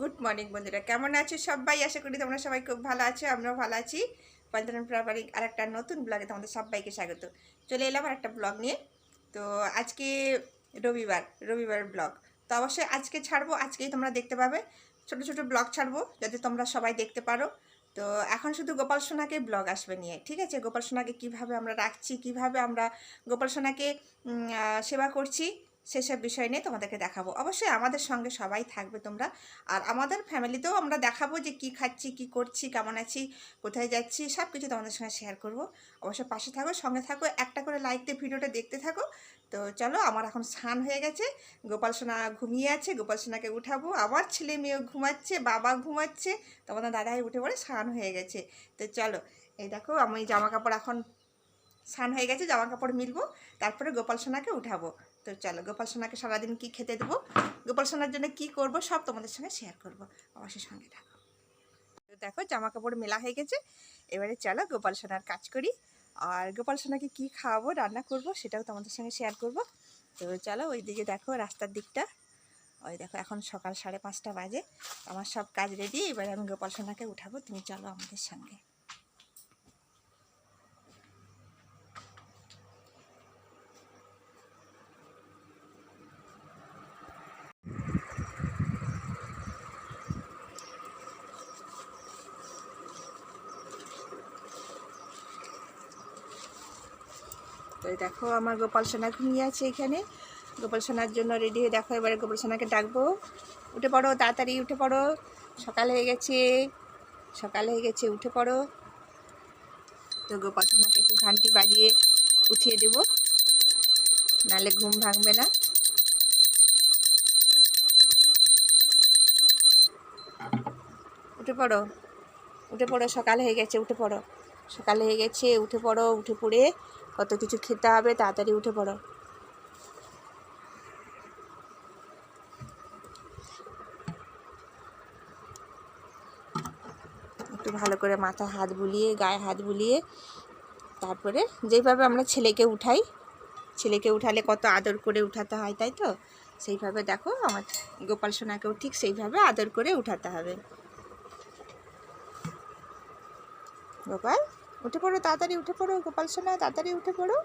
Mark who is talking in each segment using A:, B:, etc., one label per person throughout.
A: Good morning বন্ধুরা কেমন আছো সবাই আশা করি তোমরা সবাই খুব ভালো আছো আমরাও ভালো আছি পঞ্চান প্রাবারিক আর একটা নতুন ব্লগে তোমাদের সবাইকে স্বাগত চলে এলাম আর একটা ব্লগ নিয়ে তো আজকে রবিবার রবিবার ব্লগ তো অবশ্যই আজকে ছাড়বো আজকেই তোমরা দেখতে পাবে ছোট ছোট ব্লগ ছাড়বো যাতে তোমরা সবাই দেখতে পারো তো এখন শুধু গোপাল সোনাকে ব্লগ আসবে নিয়ে ঠিক আছে গোপাল সোনাকে কীভাবে আমরা রাখছি কিভাবে আমরা গোপাল সোনাকে সেবা করছি সেসব বিষয় নিয়ে তোমাদেরকে দেখাবো অবশ্যই আমাদের সঙ্গে সবাই থাকবে তোমরা আর আমাদের ফ্যামিলিতেও আমরা দেখাবো যে কি খাচ্ছি কি করছি কেমন আছি কোথায় যাচ্ছি সব কিছু তোমাদের সঙ্গে শেয়ার করব অবশ্যই পাশে থাকো সঙ্গে থাকো একটা করে লাইক দিয়ে ভিডিওটা দেখতে থাকো তো চলো আমার এখন স্নান হয়ে গেছে গোপাল সোনা ঘুমিয়ে আছে গোপাল সোনাকে উঠাবো আবার ছেলে মেয়েও ঘুমাচ্ছে বাবা ঘুমাচ্ছে তোমাদের দাদাই উঠে পড়ে স্নান হয়ে গেছে তো চলো এই দেখো আমি জামা কাপড় এখন স্নান হয়ে গেছে জামা কাপড় মিলবো তারপরে গোপাল সোনাকে উঠাবো তো চলো গোপাল সোনাকে সারাদিন কি খেতে দেবো গোপাল সোনার জন্য কি করব সব তোমাদের সঙ্গে শেয়ার করব অবশ্যই সঙ্গে থাকো দেখো জামা কাপড় মেলা হয়ে গেছে এবারে চলো গোপাল সোনার কাজ করি আর গোপাল সোনাকে কী খাওয়াবো রান্না করব সেটাও তোমাদের সঙ্গে শেয়ার করব তো চলো ওই দিকে দেখো রাস্তার দিকটা ওই দেখো এখন সকাল সাড়ে পাঁচটা বাজে আমার সব কাজ রেডি এবারে আমি গোপাল সোনাকে উঠাবো তুমি চলো আমাদের সঙ্গে তো দেখো আমার গোপাল সোনা ঘুমিয়ে আছে এখানে গোপাল সোনার জন্য রেডি হয়ে দেখো এবারে গোপাল সোনাকে ডাকবো উঠে পড়ো তাড়াতাড়ি উঠে পড়ো সকাল হয়ে গেছে সকাল হয়ে গেছে উঠে পড়ো তো গোপাল সোনাকে একটু ঘানটি বাজিয়ে উঠিয়ে দেব নালে ঘুম ভাঙবে না উঠে পড়ো উঠে পড়ো সকাল হয়ে গেছে উঠে পড়ো সকাল হয়ে গেছে উঠে পড়ো উঠে পড়ে কত কিছু খেতে হবে তাড়াতাড়ি উঠে পড়ো একটু ভালো করে মাথা হাত বুলিয়ে গায়ে হাত বুলিয়ে তারপরে যেইভাবে আমরা ছেলেকে উঠাই ছেলেকে উঠালে কত আদর করে উঠাতে হয় তাই তো সেইভাবে দেখো আমার গোপাল সোনাকেও ঠিক সেইভাবে আদর করে উঠাতে হবে গোপাল উঠে পড়ো তাড়াতাড়ি উঠে পড়ো গোপাল সোনা তাড়াতাড়ি উঠে পড়ো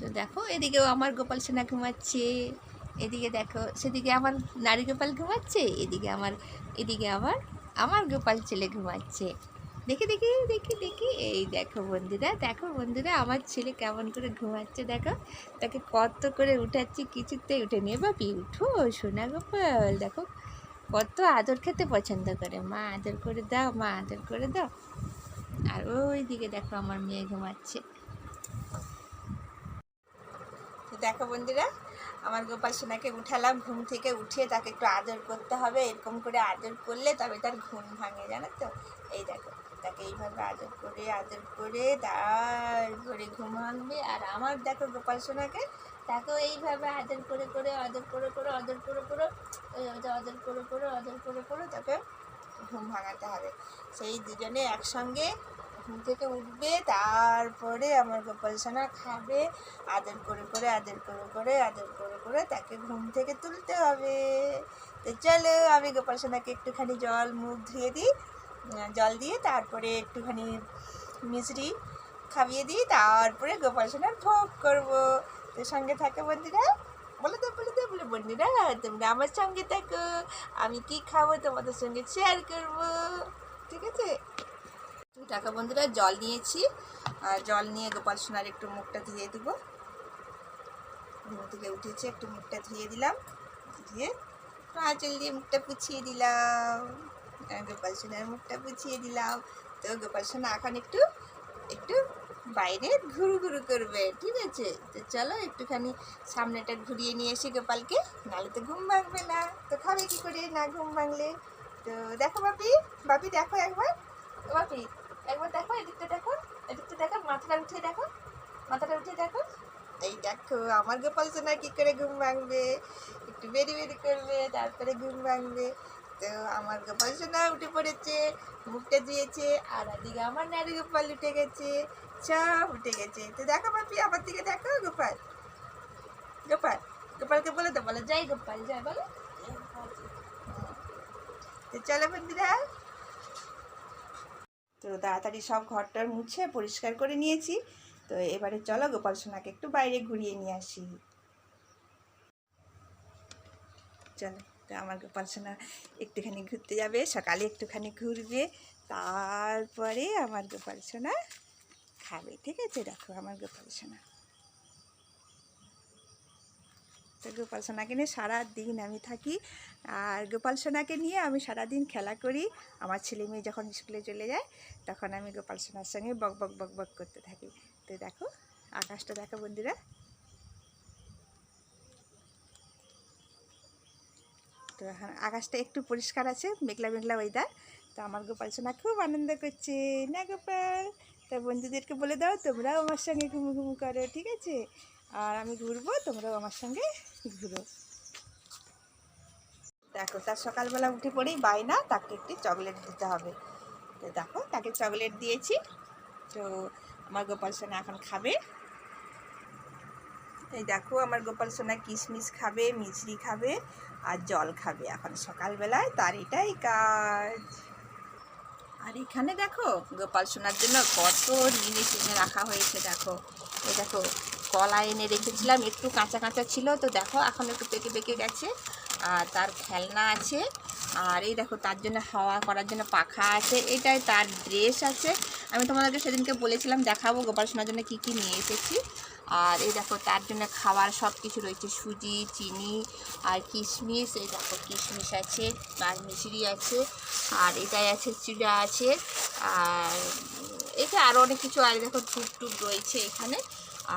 A: তো দেখো এদিকেও আমার গোপাল সোনা ঘুমাচ্ছে এদিকে দেখো সেদিকে আমার নারী গোপাল ঘুমাচ্ছে এদিকে আমার এদিকে আমার আমার গোপাল ছেলে ঘুমাচ্ছে দেখি দেখি দেখি দেখি এই দেখো বন্ধুরা দেখো বন্ধুরা আমার ছেলে কেমন করে ঘুমাচ্ছে দেখো তাকে কত করে উঠাচ্ছি কিছুতেই উঠে নিয়ে বাপি উঠো সোনা গোপাল দেখো কত আদর খেতে পছন্দ করে মা আদর করে দাও মা আদর করে দাও আর ওই দিকে দেখো আমার মেয়ে ঘুমাচ্ছে দেখো বন্ধুরা আমার গোপাল সোনাকে উঠালাম ঘুম থেকে উঠিয়ে তাকে একটু আদর করতে হবে এরকম করে আদর করলে তবে তার ঘুম ভাঙে জানো তো এই দেখো তাকে এইভাবে আদর করে আদর করে তারপরে ঘুম ভাঙবে আর আমার দেখো গোপাল সোনাকে তাকেও এইভাবে আদর করে করে অদর করে করে অদর করে করে অদর করে করে অদর করে করে তাকে ঘুম ভাঙাতে হবে সেই দুজনে একসঙ্গে ঘুম থেকে উঠবে তারপরে আমার গোপাল খাবে আদর করে করে আদর করে করে আদর করে করে তাকে ঘুম থেকে তুলতে হবে তো চলো আমি গোপাল একটুখানি জল মুখ ধুয়ে দিই জল দিয়ে তারপরে একটুখানি মিশ্রি খাবিয়ে দিই তারপরে গোপাল সোনার ভোগ করবো তোর সঙ্গে থাকে বন্ধুরা বলে দাও বলে দাও বলে বন্ধুরা তোমরা আমার সঙ্গে থাকো আমি কি খাবো তোমাদের সঙ্গে শেয়ার করব ঠিক আছে টাকা বন্ধুরা জল নিয়েছি আর জল নিয়ে গোপাল সোনার একটু মুখটা ধুয়ে দিব ঘুম থেকে উঠেছি একটু মুখটা ধুয়ে দিলাম ধুয়ে আঁচল দিয়ে মুখটা পুছিয়ে দিলাম গোপাল সোনার মুখটা পুছিয়ে দিলাম তো গোপাল সোনা এখন একটু একটু বাইরে ঘুরু ঘুরু করবে ঠিক আছে তো চলো একটুখানি সামনেটা ঘুরিয়ে নিয়ে এসে গোপালকে নাহলে তো ঘুম ভাঙবে না তো খাবে কী করে না ঘুম ভাঙলে তো দেখো বাপি বাপি দেখো একবার বাপি একবার দেখো এদিকটা দেখো এদিকটা দেখো মাথাটা উঠে দেখো মাথাটা উঠে দেখো এই দেখো আমার গোপাল সোনা কী করে ঘুম ভাঙবে একটু বেরি বেরি করবে তারপরে ঘুম ভাঙবে তো আমার গোপাল সোনা উঠে পড়েছে মুখটা দিয়েছে আর আদিকে আমার নারী গোপাল উঠে গেছে সব উঠে গেছে তো দেখো পাপি আমার দিকে দেখো গোপাল গোপাল গোপালকে বলে তো বলো যাই গোপাল যাই বলো তো চলো বন্ধুরা তো তাড়াতাড়ি সব ঘরটার মুছে পরিষ্কার করে নিয়েছি তো এবারে চলো গোপাল সোনাকে একটু বাইরে ঘুরিয়ে নিয়ে আসি চলো তো আমার গোপালসোনা একটুখানি ঘুরতে যাবে সকালে একটুখানি ঘুরবে তারপরে আমার গোপালসোনা খাবে ঠিক আছে দেখো আমার গোপালসোনা তো গোপাল সোনাকে নিয়ে সারাদিন আমি থাকি আর গোপাল সোনাকে নিয়ে আমি সারাদিন খেলা করি আমার ছেলে মেয়ে যখন স্কুলে চলে যায় তখন আমি গোপাল সোনার সঙ্গে বক বক বক বক করতে থাকি তো দেখো আকাশটা দেখো বন্ধুরা তো এখন হ্যাঁ, আকাশটা একটু পরিষ্কার আছে মেঘলা মেঘলা ওয়েদার তো আমার গোপাল সোনা খুব আনন্দ করছে না গোপাল তা বন্ধুদেরকে বলে দাও তোমরাও আমার সঙ্গে ঘুমু ঘুমু করো ঠিক আছে আর আমি ঘুরবো তোমরাও আমার সঙ্গে ঘুরো দেখো তার সকালবেলা উঠে পড়েই বায়না তাকে একটি চকলেট দিতে হবে তো দেখো তাকে চকলেট দিয়েছি তো আমার গোপাল সোনা এখন খাবে এই দেখো আমার গোপাল সোনা কিশমিশ খাবে মিছরি খাবে আর জল খাবে এখন সকালবেলায় তার এটাই কাজ আর এখানে দেখো গোপাল সোনার জন্য কত জিনিস এনে রাখা হয়েছে দেখো এই দেখো কলা এনে রেখেছিলাম একটু কাঁচা কাঁচা ছিল তো দেখো এখন একটু পেকে পেকে গেছে আর তার খেলনা আছে আর এই দেখো তার জন্য হাওয়া করার জন্য পাখা আছে এটাই তার ড্রেস আছে আমি তোমাদেরকে সেদিনকে বলেছিলাম দেখাবো গোপাল শোনার জন্য কি কি নিয়ে এসেছি আর এই দেখো তার জন্য খাবার সব কিছু রয়েছে সুজি চিনি আর কিশমিশ এই দেখো কিশমিশ আছে আর মিশরি আছে আর এটাই আছে চিড়া আছে আর এটা আরও অনেক কিছু আর দেখো টুপ টুপ রয়েছে এখানে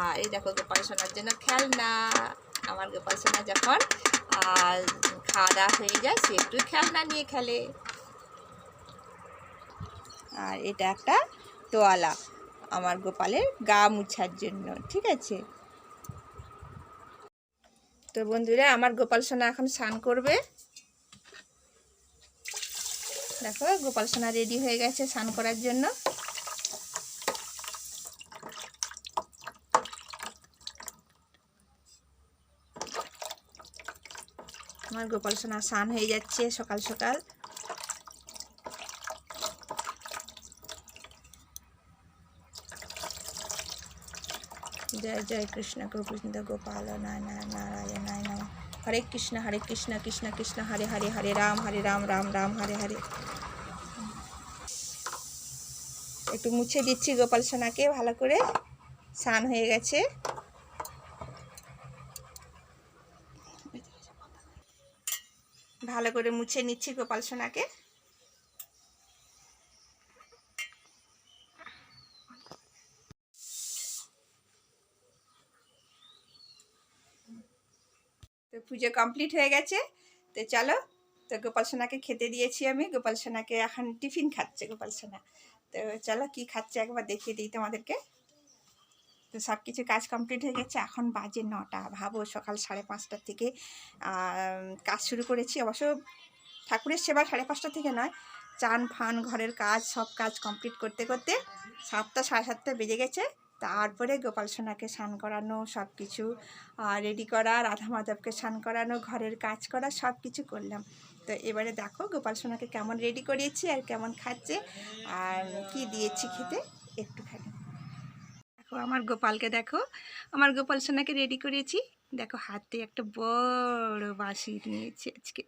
A: আর এই দেখো গোপাল শোনার জন্য খেলনা আমার গোপাল শোনা যখন আর খাওয়া দাওয়া হয়ে যায় সে একটু খেলনা নিয়ে খেলে আর এটা একটা তোয়ালা আমার গোপালের গা মুছার জন্য ঠিক আছে তো বন্ধুরা আমার গোপাল সোনা এখন স্নান করবে দেখো গোপাল সোনা রেডি হয়ে গেছে স্নান করার জন্য আমার গোপাল সোনা স্নান হয়ে যাচ্ছে সকাল সকাল জয় জয় কৃষ্ণ গোপৃষ্ণ গোপাল নয় নয় নারায়ণ নয় নয় হরে কৃষ্ণ হরে কৃষ্ণ কৃষ্ণ কৃষ্ণ হরে হরে হরে রাম হরে রাম রাম রাম হরে হরে একটু মুছে দিচ্ছি গোপাল সোনাকে ভালো করে স্নান হয়ে গেছে ভালো করে মুছে নিচ্ছি গোপাল সোনাকে তো পুজো কমপ্লিট হয়ে গেছে তো চলো তো গোপাল সোনাকে খেতে দিয়েছি আমি গোপাল সোনাকে এখন টিফিন খাচ্ছে গোপাল সোনা তো চলো কি খাচ্ছে একবার দেখিয়ে দিই তোমাদেরকে তো সব কিছু কাজ কমপ্লিট হয়ে গেছে এখন বাজে নটা ভাবো সকাল সাড়ে পাঁচটা থেকে কাজ শুরু করেছি অবশ্য ঠাকুরের সেবা সাড়ে পাঁচটা থেকে নয় চান ফান ঘরের কাজ সব কাজ কমপ্লিট করতে করতে সাতটা সাড়ে সাতটা বেজে গেছে তারপরে গোপাল সোনাকে স্নান করানো সব কিছু রেডি করা রাধা মাধবকে স্নান করানো ঘরের কাজ করা সব কিছু করলাম তো এবারে দেখো গোপাল সোনাকে কেমন রেডি করিয়েছি আর কেমন খাচ্ছে আর কি দিয়েছি খেতে দেখো আমার গোপালকে দেখো আমার গোপাল সোনাকে রেডি করেছি দেখো হাতে একটা বড় বাঁশি নিয়েছি আজকে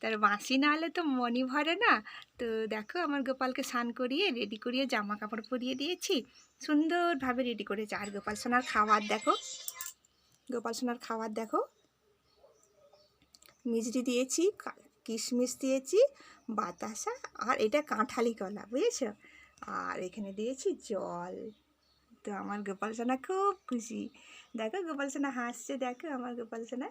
A: তার বাঁশি না হলে তো মনি ভরে না তো দেখো আমার গোপালকে স্নান করিয়ে রেডি করিয়ে জামা কাপড় পরিয়ে দিয়েছি সুন্দরভাবে রেডি করেছি আর গোপাল সোনার খাবার দেখো গোপাল সোনার খাবার দেখো মিজড়ি দিয়েছি কিশমিশ দিয়েছি বাতাসা আর এটা কাঁঠালি কলা বুঝেছ আর এখানে দিয়েছি জল তো আমার গোপাল সেনা খুব খুশি দেখো গোপাল সেনা হাসছে দেখো আমার গোপাল সোনা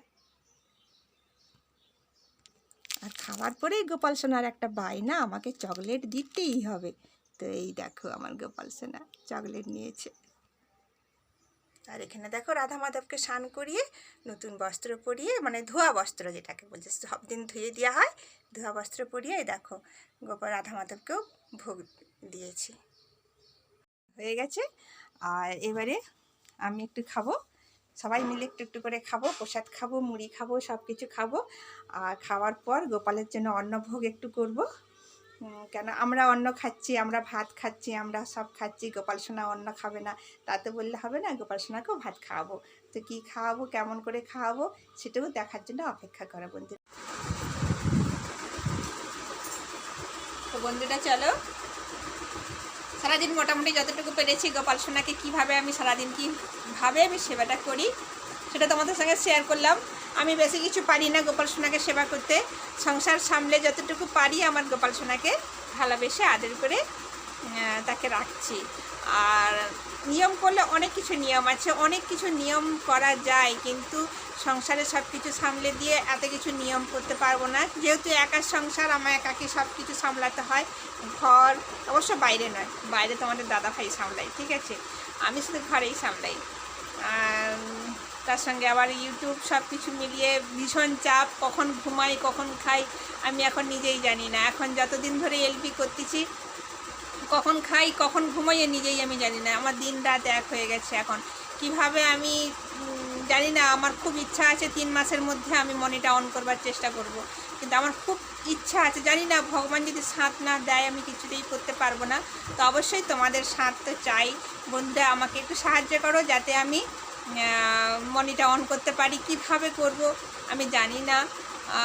A: আর খাওয়ার পরেই গোপাল সোনার একটা বায়না আমাকে চকলেট দিতেই হবে তো এই দেখো আমার গোপাল সেনা চকলেট নিয়েছে আর এখানে দেখো রাধা মাধবকে স্নান করিয়ে নতুন বস্ত্র পরিয়ে মানে ধোয়া বস্ত্র যেটাকে বলছে সব দিন ধুয়ে দেওয়া হয় ধোয়া বস্ত্র পরিয়ে দেখো গোপাল রাধা মাধবকেও ভোগ দিয়েছি হয়ে গেছে আর এবারে আমি একটু খাবো সবাই মিলে একটু একটু করে খাবো প্রসাদ খাবো মুড়ি খাবো সব কিছু খাবো আর খাওয়ার পর গোপালের জন্য অন্নভোগ একটু করব কেন আমরা অন্ন খাচ্ছি আমরা ভাত খাচ্ছি আমরা সব খাচ্ছি গোপাল সোনা অন্ন খাবে না তাতে বললে হবে না গোপাল সোনাকেও ভাত খাওয়াবো তো কি খাওয়াবো কেমন করে খাওয়াবো সেটাও দেখার জন্য অপেক্ষা করা বন্ধু তো বন্ধুটা চলো সারাদিন মোটামুটি যতটুকু পেরেছি গোপাল সোনাকে কীভাবে আমি সারাদিন কীভাবে আমি সেবাটা করি সেটা তোমাদের সঙ্গে শেয়ার করলাম আমি বেশি কিছু পারি না গোপাল সোনাকে সেবা করতে সংসার সামলে যতটুকু পারি আমার গোপাল সোনাকে ভালোবেসে আদর করে তাকে রাখছি আর নিয়ম করলে অনেক কিছু নিয়ম আছে অনেক কিছু নিয়ম করা যায় কিন্তু সংসারে সব কিছু সামলে দিয়ে এত কিছু নিয়ম করতে পারবো না যেহেতু একার সংসার আমার একাকে সব কিছু সামলাতে হয় ঘর অবশ্য বাইরে নয় বাইরে তোমাদের দাদা ভাই সামলাই ঠিক আছে আমি শুধু ঘরেই সামলাই তার সঙ্গে আবার ইউটিউব সব কিছু মিলিয়ে ভীষণ চাপ কখন ঘুমাই কখন খাই আমি এখন নিজেই জানি না এখন যতদিন ধরে এলপি করতেছি কখন খাই কখন ঘুমাইয়ে নিজেই আমি জানি না আমার দিন রাত এক হয়ে গেছে এখন কিভাবে আমি জানি না আমার খুব ইচ্ছা আছে তিন মাসের মধ্যে আমি মনিটা অন করবার চেষ্টা করব। কিন্তু আমার খুব ইচ্ছা আছে জানি না ভগবান যদি সাঁত না দেয় আমি কিছুতেই করতে পারবো না তো অবশ্যই তোমাদের সাঁত তো চাই বন্ধুরা আমাকে একটু সাহায্য করো যাতে আমি মনিটা অন করতে পারি কিভাবে করব আমি জানি না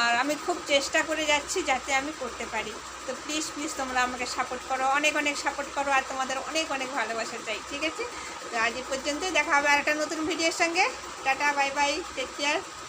A: আর আমি খুব চেষ্টা করে যাচ্ছি যাতে আমি করতে পারি তো প্লিজ প্লিজ তোমরা আমাকে সাপোর্ট করো অনেক অনেক সাপোর্ট করো আর তোমাদের অনেক অনেক ভালোবাসা চাই ঠিক আছে তো আজ পর্যন্তই দেখা হবে আর একটা নতুন ভিডিওর সঙ্গে tata bye bye take care